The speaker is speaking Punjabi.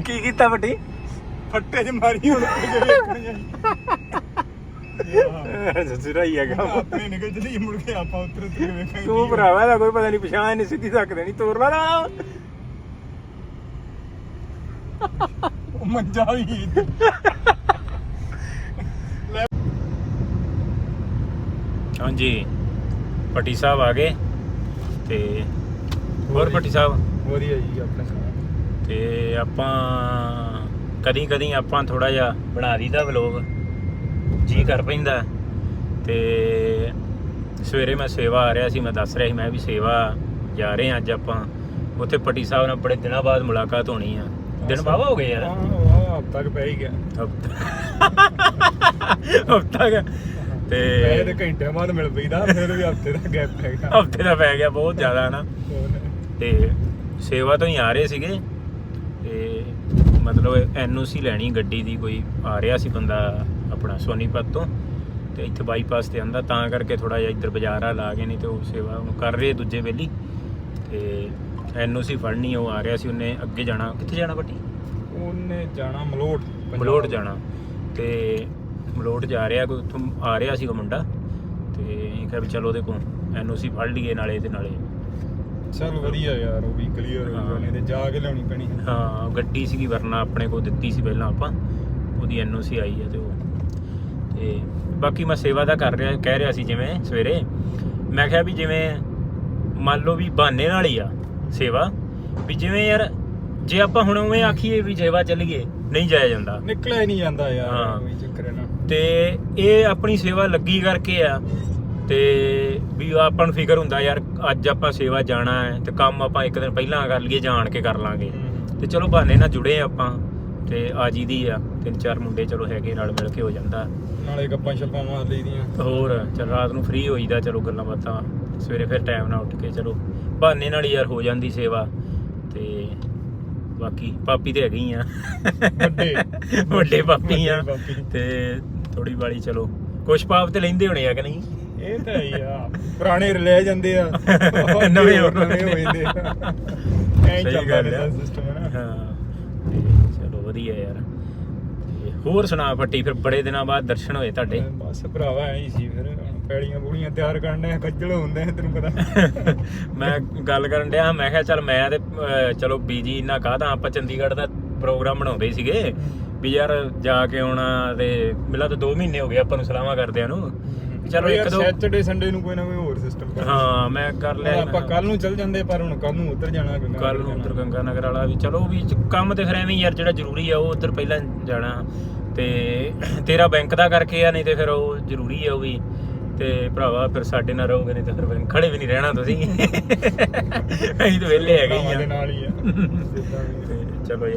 ਕੀ ਕੀਤਾ ਵੱਡੀ? ਫੱਟੇ 'ਚ ਮਾਰੀ ਹੁਣ ਕੁਝ ਵੇਖਣੀਆਂ ਸਸੁਰਾ ਹੀ ਹੈਗਾ। ਆਪਣੇ ਨਿਕਲ ਜਦੀ ਮੁੜ ਕੇ ਆਪਾਂ ਉੱਤਰ ਉੱਤਰ ਕੇ ਵੇਖਾਂਗੇ ਤੂੰ ਭਰਾਵਾ ਦਾ ਕੋਈ ਪਤਾ ਨਹੀਂ ਪਛਾਣ ਨਹੀਂ ਸਿੱਧੀ ਤੱਕ ਦੇਣੀ ਤੋਰਨਾ ਨਾ ਉਹ ਮੰਜਾ ਵੀ ਹਾਂਜੀ ਪੱਟੀ ਸਾਹਿਬ ਆ ਗਏ ਤੇ ਹੋਰ ਪੱਟੀ ਸਾਹਿਬ? ਵਧੀਆ ਜੀ ਆਪਣੇ ਤੇ ਆਪਾਂ ਕਦੀ ਕਦੀ ਆਪਾਂ ਥੋੜਾ ਜਿਹਾ ਬਣਾ ਦਈਦਾ ਵਲੋਗ ਜੀ ਕਰ ਪੈਂਦਾ। ਤੇ ਸਵੇਰੇ ਮੈਂ ਸੇਵਾ ਆ ਰਿਹਾ ਸੀ ਮੈਂ ਦੱਸ ਰਿਹਾ ਸੀ ਮੈਂ ਵੀ ਸੇਵਾ ਜਾ ਰਹੇ ਹਾਂ ਅੱਜ ਆਪਾਂ। ਉੱਥੇ ਪੱਟੀ ਸਾਹਿਬ ਨਾਲ ਬੜੇ ਦਿਨਾਂ ਬਾਅਦ ਮੁਲਾਕਾਤ ਹੋਣੀ ਆ। ਦਿਨ ਬਾਵਾ ਹੋ ਗਏ ਯਾਰ। ਹਫਤਾ ਕ ਪੈ ਹੀ ਗਿਆ। ਹਫਤਾ। ਮੈਂ ਤੇ ਤੇ ਘੰਟੇ ਬਾਅਦ ਮਿਲ ਪਈਦਾ ਫਿਰ ਵੀ ਹਫ਼ਤੇ ਦਾ ਗੈਪ ਪੈ ਗਿਆ ਹਫ਼ਤੇ ਦਾ ਪੈ ਗਿਆ ਬਹੁਤ ਜ਼ਿਆਦਾ ਨਾ ਤੇ ਸੇਵਾ ਤੋਂ ਹੀ ਆ ਰਹੇ ਸੀਗੇ। ਤੇ ਮਤਲਬ ਐਨਓਸੀ ਲੈਣੀ ਗੱਡੀ ਦੀ ਕੋਈ ਆ ਰਿਹਾ ਸੀ ਬੰਦਾ ਆਪਣਾ ਸੋਨੀਪਤ ਤੋਂ ਤੇ ਇੱਥੇ ਬਾਈਪਾਸ ਤੇ ਆਂਦਾ ਤਾਂ ਕਰਕੇ ਥੋੜਾ ਜਿਹਾ ਇੱਧਰ ਬਾਜ਼ਾਰ ਆ ਲਾ ਗਏ ਨਹੀਂ ਤੇ ਉਹ ਸੇਵਾ ਉਹ ਕਰ ਰਹੇ ਦੂਜੇ ਵੇਲੀ ਤੇ ਐਨਓਸੀ ਫੜਨੀ ਉਹ ਆ ਰਿਹਾ ਸੀ ਉਹਨੇ ਅੱਗੇ ਜਾਣਾ ਕਿੱਥੇ ਜਾਣਾ ਬੱਟੀ ਉਹਨੇ ਜਾਣਾ ਮਲੋਟ। ਮਲੋਟ ਜਾਣਾ ਤੇ ਮਲੋਟ ਜਾ ਰਿਹਾ ਕੋਈ ਉੱਥੋਂ ਆ ਰਿਹਾ ਸੀਗਾ ਮੁੰਡਾ ਤੇ ਇਹ ਕਿਹਾ ਵੀ ਚਲੋ ਉਹਦੇ ਕੋਲ ਐਨਓਸੀ ਫੜ ਲਈਏ ਨਾਲੇ ਤੇ ਨਾਲੇ ਚੱਲ ਵਧੀਆ ਯਾਰ ਉਹ ਵੀ ਕਲੀਅਰ ਹੋ। ਜਾਣੇ ਤੇ ਜਾ ਕੇ ਲਿਆਉਣੀ ਪੈਣੀ। ਹਾਂ ਗੱਡੀ ਸੀਗੀ ਵਰਨਾ ਆਪਣੇ ਕੋਲ ਦਿੱਤੀ ਸੀ ਪਹਿਲਾਂ ਆਪਾਂ ਉਹਦੀ ਐਨਓਸੀ ਆਈ ਹੈ ਤੇ ਉਹ। ਤੇ ਬਾਕੀ ਮੈਂ ਸੇਵਾ ਦਾ ਕਰ ਰਿਹਾ ਕਹਿ ਰਿਹਾ ਸੀ ਜਿਵੇਂ ਸਵੇਰੇ। ਮੈਂ ਕਿਹਾ ਵੀ ਜਿਵੇਂ ਮੰਨ ਲਓ ਵੀ ਬਹਾਨੇ ਨਾਲ ਹੀ ਆ ਸੇਵਾ ਵੀ ਜਿਵੇਂ ਯਾਰ ਜੇ ਆਪਾਂ ਹੁਣ ਉਵੇਂ ਆਖੀਏ ਵੀ ਸੇਵਾ ਚੱਲੀਏ ਨਹੀਂ ਜਾਇਆ ਜਾਂਦਾ। ਨਿਕਲਿਆ ਹੀ ਨਹੀਂ ਜਾਂਦਾ ਯਾਰ ਹਾਂ। ਕੋਈ ਚੱਕਰ ਨਾ। ਤੇ ਇਹ ਆਪਣੀ ਸੇਵਾ ਲੱਗੀ ਕਰਕੇ ਆ ਤੇ ਵੀ ਆਪਾਂ ਨੂੰ ਫਿਕਰ ਹੁੰਦਾ ਯਾਰ ਅੱਜ ਆਪਾਂ ਸੇਵਾ ਜਾਣਾ ਹੈ ਤੇ ਕੰਮ ਆਪਾਂ ਇੱਕ ਦਿਨ ਪਹਿਲਾਂ ਕਰ ਲਈਏ ਜਾਣ ਕੇ ਕਰ ਲਾਂਗੇ। ਤੇ ਚਲੋ ਬਹਾਨੇ ਨਾਲ ਜੁੜੇ ਆਪਾਂ ਤੇ ਆਜੀ ਦੀ ਆ ਤਿੰਨ ਚਾਰ ਮੁੰਡੇ ਚਲੋ ਹੈਗੇ ਨਾਲ ਮਿਲ ਕੇ ਹੋ ਜਾਂਦਾ। ਨਾਲੇ ਗੱਪਾਂ ਛੱਪਾਂ ਮਾਰ ਲਈਦੀਆਂ। ਹੋਰ ਚਲ ਰਾਤ ਨੂੰ ਫ੍ਰੀ ਹੋਈਦਾ ਚਲੋ ਗੱਲਾਂ ਬਾਤਾਂ। ਸਵੇਰੇ ਫਿਰ ਟਾਈਮ ਨਾਲ ਉੱਠ ਕੇ ਚਲੋ ਬਹਾਨੇ ਨਾਲ ਯਾਰ ਹੋ ਜਾਂਦੀ ਸੇਵਾ। ਤੇ ਬਾਕੀ ਪਾਪੀ ਤੇ ਹੈਗੇ ਹੀ ਆ। ਵੱਡੇ। ਵੱਡੇ ਪਾਪੀ ਆ। ਤੇ ਥੋੜੀ ਬਾਲੀ ਚਲੋ ਕੁਛ ਪਾਪ ਤੇ ਲੈਂਦੇ ਹੋਣੇ ਆ ਕਿ ਨਹੀਂ? ਇਹ ਤਾਂ ਹੀ ਆ। ਪੁਰਾਣੇ ਲੈ ਜਾਂਦੇ ਆ। ਨਵੇਂ ਹੋ ਜਾਂਦੇ ਆ। ਐਂ ਸਹੀ ਚੱਲਦਾ ਗੱਲ ਰਹਿੰਦਾ। ਸਿਸਟਮ ਹੈ ਨਾ। ਹਾਂ। ਚਲੋ ਵਧੀਆ ਯਾਰ। ਹੋਰ ਸੁਣਾ ਫੱਟੀ ਫਿਰ ਬੜੇ ਦਿਨਾਂ ਬਾਅਦ ਦਰਸ਼ਨ ਹੋਏ ਤੁਹਾਡੇ। ਬਸ ਭਰਾਵਾ ਐਂ ਸੀ ਫਿਰ। ਪੈੜੀਆਂ ਪੂੜੀਆਂ ਤਿਆਰ ਕਰਨੇ ਖੱਜਲ ਹੁੰਦੇ ਤੈਨੂੰ ਪਤਾ। ਮੈਂ ਗੱਲ ਕਰਨ ਡਿਆ ਮੈਂ ਕਿਹਾ ਚੱਲ ਮੈਂ ਤੇ ਚਲੋ ਬੀਜੀ ਇੰਨਾ ਕਾਹਦਾ ਆਪਾਂ ਚੰਡੀਗੜ੍ਹ ਦਾ ਪ੍ਰੋਗਰਾਮ ਬਣਾਉਂਦੇ ਸੀਗੇ। ਵੀ ਯਾਰ ਜਾ ਕੇ ਆਉਣਾ ਤੇ ਮਿਲਾ ਤਾਂ 2 ਮਹੀਨੇ ਹੋ ਗਏ ਆਪਾਂ ਨੂੰ ਸਲਾਹਾਂ ਕਰਦਿਆਂ ਨੂੰ। ਚਲੋ ਇੱਕ ਦੋ ਸੈਟਰਡੇ ਸੰਡੇ ਨੂੰ ਕੋਈ ਨਾ ਕੋਈ ਹੋਰ ਸਿਸਟਮ ਕਰ ਹਾਂ ਮੈਂ ਕਰ ਲਿਆ ਆਪਾਂ ਕੱਲ ਨੂੰ ਚੱਲ ਜਾਂਦੇ ਪਰ ਹੁਣ ਕੱਲ ਨੂੰ ਉੱਧਰ ਜਾਣਾ ਗੰਗਾ ਕੱਲ ਨੂੰ ਉਧਰ ਗੰਗਾ ਨਗਰ ਵਾਲਾ ਵੀ ਚਲੋ ਵੀ ਕੰਮ ਤੇ ਫਿਰ ਐਵੇਂ ਯਾਰ ਜਿਹੜਾ ਜ਼ਰੂਰੀ ਆ ਉਹ ਉਧਰ ਪਹਿਲਾਂ ਜਾਣਾ। ਤੇ ਤੇਰਾ ਬੈਂਕ ਦਾ ਕਰਕੇ ਆ ਨਹੀਂ ਤੇ ਫਿਰ ਉਹ ਜ਼ਰੂਰੀ ਆ ਉਹ ਵੀ। ਤੇ ਭਰਾਵਾ ਫਿਰ ਸਾਡੇ ਨਾਲ ਰਹੋਗੇ ਨਹੀਂ ਤੇ ਫਿਰ ਬੈਂਕ ਖੜੇ ਵੀ ਨਹੀਂ ਰਹਿਣਾ ਤੁਸੀਂ। ਅਸੀਂ ਤਾਂ ਵਿਹਲੇ ਹੈਗੇ ਹੀ ਆ। ਨਾਲ ਹੀ ਆ। ਚਲੋ